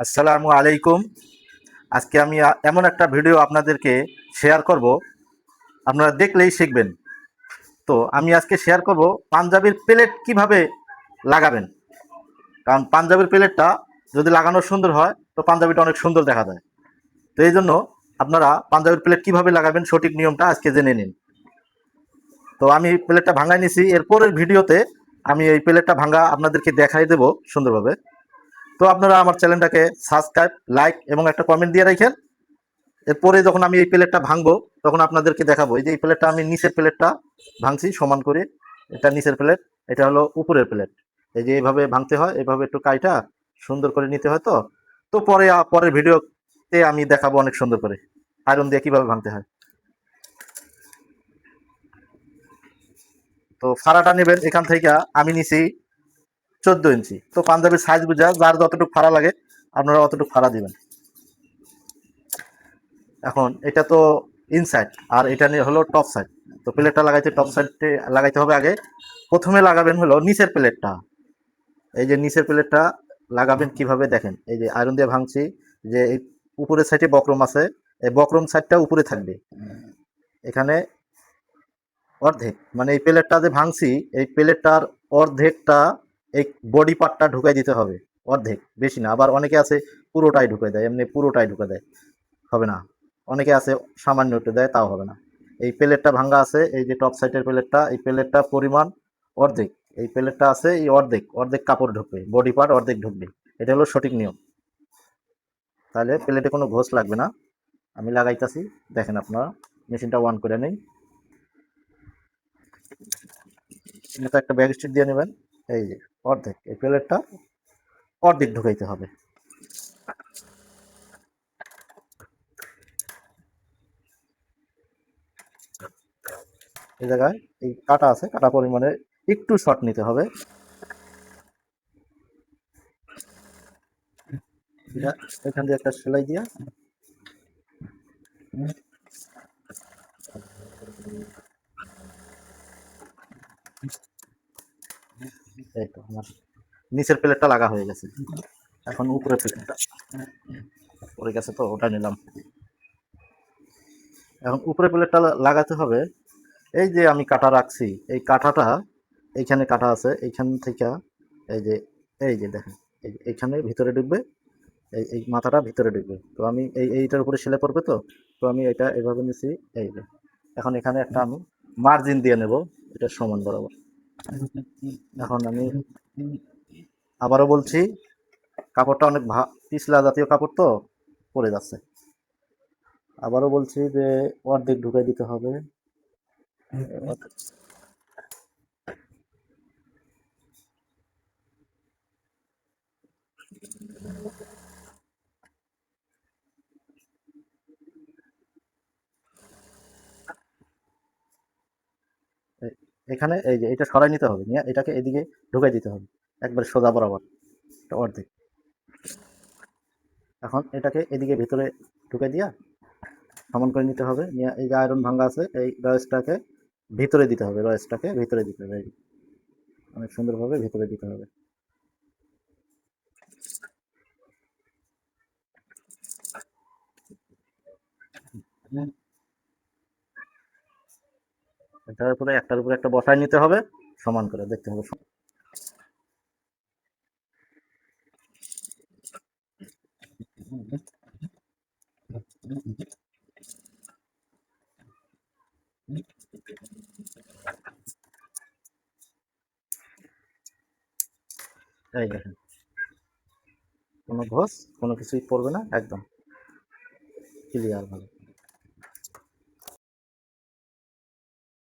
আসসালামু আলাইকুম। আজকে আমি এমন একটা ভিডিও আপনাদেরকে শেয়ার করব। আপনারা দেখলেই শিখবেন। তো আমি আজকে শেয়ার করব পাঞ্জাবির প্লেট কীভাবে লাগাবেন। কারণ পাঞ্জাবির প্লেটটা যদি লাগানো সুন্দর হয়, তো পাঞ্জাবিটা অনেক সুন্দর দেখা যায়। তো এই জন্য আপনারা পাঞ্জাবির প্লেট কীভাবে লাগাবেন সঠিক নিয়মটা আজকে জেনে নিন। তো আমি প্লেটটা ভাঙাই নিছি। এরপরের ভিডিওতে আমি এই প্লেটটা ভাঙা আপনাদেরকে দেখাই দেবো সুন্দরভাবে। তো আপনারা আমার চ্যানেলটাকে সাবস্ক্রাইব লাইক এবং একটা কমেন্ট দিয়ে রাখেন। এরপরে যখন আমি এই প্লেটটা ভাঙবো, তখন আপনাদেরকে দেখাবো। এই যে এই প্লেটটা আমি নিচের প্লেটটা ভাঙছি, সমান করে। এটা নিচের প্লেট, এটা হলো উপরের প্লেট। এই যে এইভাবে ভাঙতে হয়, এইভাবে একটু কাইটা সুন্দর করে নিতে হয় তো। তো পরে, পরের ভিডিওতে আমি দেখাবো অনেক সুন্দর করে আয়রন দিয়ে কীভাবে ভাঙতে হয়। তো ফাড়াটা নেবেন, এখান থেকে আমি নিছি চোদ্দ ইঞ্চি। তো পাঞ্জাবির সাইজ বুঝা, যার যতটুকু ফাড়া লাগে, আপনারা অতটুকু ফাড়া দিবেন। এখন এটা তো ইনসাইড আর এটা নিয়ে হলো টপ সাইড তো প্লেটটা লাগাইতে টপ সাইডে লাগাইতে হবে আগে। প্রথমে লাগাবেন হলো নিচের প্লেটটা। এই যে নিচের প্লেটটা লাগাবেন কীভাবে দেখেন? এই যে আয়রন দিয়ে ভাঙছি, যে এই উপরের সাইডে বক্রম আছে। এই বক্রম সাইডটা উপরে থাকবে। এখানে অর্ধেক। মানে এই প্লেটটা যে ভাঙছি, এই প্লেটটার অর্ধেকটা এই বডি পার্টটা ঢুকাই দিতে হবে, অর্ধেক, বেশি না। আবার অনেকে আছে পুরোটাই ঢুকে দেয়, এমনি পুরোটাই ঢুকে দেয়, হবে না। অনেকে আছে সামান্য একটু দেয়, তাও হবে না। এই প্লেটটা ভাঙ্গা আছে, এই যে টপ সাইডের প্লেটটা এই প্লেটটা পরিমাণ অর্ধেক। এই প্লেটটা আছে, এই অর্ধেক অর্ধেক কাপড় ঢুকবে বডি পার্ট অর্ধেক ঢুকবে। এটা হলো সঠিক নিয়ম। তাহলে প্লেটে কোনো ঘোষ লাগবে না। আমি লাগাইতাছি, দেখেন আপনারা, মেশিনটা অন করে নেই। একটা ব্যাগ স্টিক দিয়ে নেবেন। এই যে, অর্ধেক। এই প্লেটটা অর্ধেক ঢুকাইতে হবে। এই জায়গায় এই কাটা আছে, কাটা পরিমাণে একটু শর্ট নিতে হবে। এখান দিয়ে একটা সেলাই দিয়া। এই তো, আমার নিচের প্লেটটা লাগা হয়ে গেছে। এখন উপরের প্লেটটা পড়ে গেছে তো, ওটা নিলাম। এখন উপরে প্লেটটা লাগাতে হবে। এই যে আমি কাটা রাখছি, এই কাঁটাটা এইখানে কাটা আছে, এইখান থেকে এই যে এই যে দেখেন, এই এইখানে ভিতরে ঢুকবে, এই এই মাথাটা ভিতরে ঢুকবে। তো আমি এই, এইটার উপরে সেলাই পড়বে তো তো আমি এটা এভাবে নিছি, এই যে। এখন এখানে একটা আমি মার্জিন দিয়ে নেব, এটা সমান বরাবর। এখন আমি আবারও বলছি, কাপড়টা অনেক ভা, পিছলা জাতীয় কাপড় তো, পরে যাচ্ছে। আবারও বলছি যে অর্ধেক ঢুকাই দিতে হবে। এখানে এই যে এটা সরাই নিতে হবে নিয়ে এটাকে এদিকে ঢুকাই দিতে হবে, একবার সোজা বরাবর অর্ধেক। এখন এটাকে এদিকে ভিতরে ঢুকে দিয়া সমান করে নিতে হবে, নিয়ে এই যে আয়রন ভাঙ্গা আছে, এই রয়েসটাকে ভিতরে দিতে হবে, রয়েসটাকে ভিতরে দিতে হবে অনেক সুন্দরভাবে ভিতরে দিতে হবে। এটার উপরে একটার উপরে একটা বসায় নিতে হবে, সমান করে দেখতে হবে। এই দেখেন, কোনো ঘোষ কোনো কিছুই পড়বে না, একদম ক্লিয়ার ভাবে।